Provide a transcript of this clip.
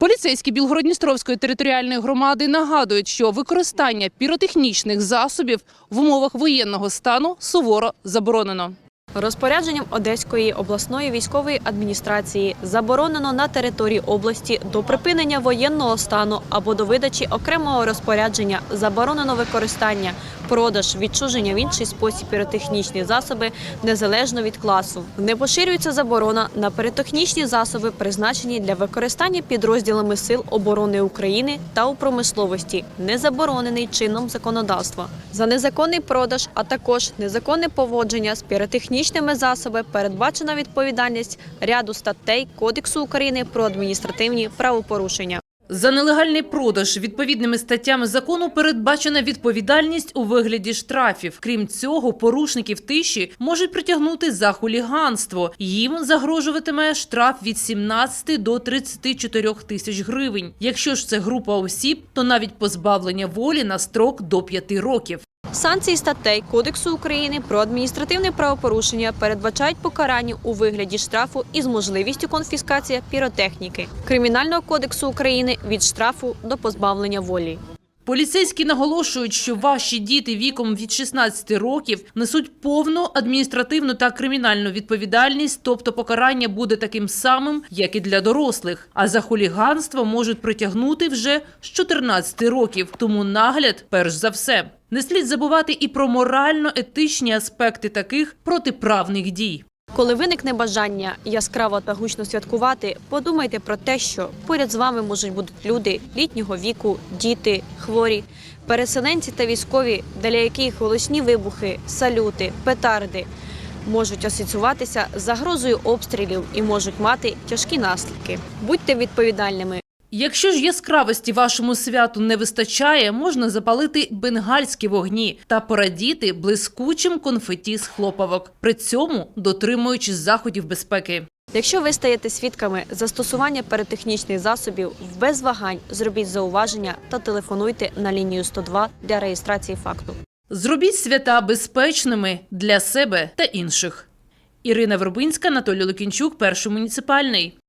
Поліцейські Білгородністровської територіальної громади нагадують, що використання піротехнічних засобів в умовах воєнного стану суворо заборонено. Розпорядженням Одеської обласної військової адміністрації заборонено на території області до припинення воєнного стану або до видачі окремого розпорядження заборонено використання, продаж, відчуження в інший спосіб піротехнічні засоби незалежно від класу. Не поширюється заборона на піротехнічні засоби, призначені для використання підрозділами сил оборони України та у промисловості, не заборонений чином законодавства. За незаконний продаж, а також незаконне поводження з піротехнічними засобами передбачена відповідальність ряду статей Кодексу України про адміністративні правопорушення. За нелегальний продаж відповідними статтями закону передбачена відповідальність у вигляді штрафів. Крім цього, порушників тиші можуть притягнути за хуліганство. Їм загрожуватиме штраф від 17 до 34 тисяч гривень. Якщо ж це група осіб, то навіть позбавлення волі на строк до 5 років. Санкції статей Кодексу України про адміністративне правопорушення передбачають покарання у вигляді штрафу із можливістю конфіскації піротехніки Кримінального кодексу України від штрафу до позбавлення волі. Поліцейські наголошують, що ваші діти віком від 16 років несуть повну адміністративну та кримінальну відповідальність, тобто покарання буде таким самим, як і для дорослих. А за хуліганство можуть притягнути вже з 14 років. Тому нагляд, перш за все, не слід забувати і про морально-етичні аспекти таких протиправних дій. Коли виникне бажання яскраво та гучно святкувати, подумайте про те, що поряд з вами можуть бути люди літнього віку, діти, хворі, переселенці та військові, для яких голосні вибухи, салюти, петарди можуть асоціюватися з загрозою обстрілів і можуть мати тяжкі наслідки. Будьте відповідальними. Якщо ж яскравості вашому святу не вистачає, можна запалити бенгальські вогні та порадіти блискучим конфеті з хлопавок, при цьому дотримуючись заходів безпеки. Якщо ви стаєте свідками застосування перетехнічних засобів, без вагань зробіть зауваження та телефонуйте на лінію 102 для реєстрації факту. Зробіть свята безпечними для себе та інших. Ірина Вербинська, Анатолій Лукінчук, перший муніципальний.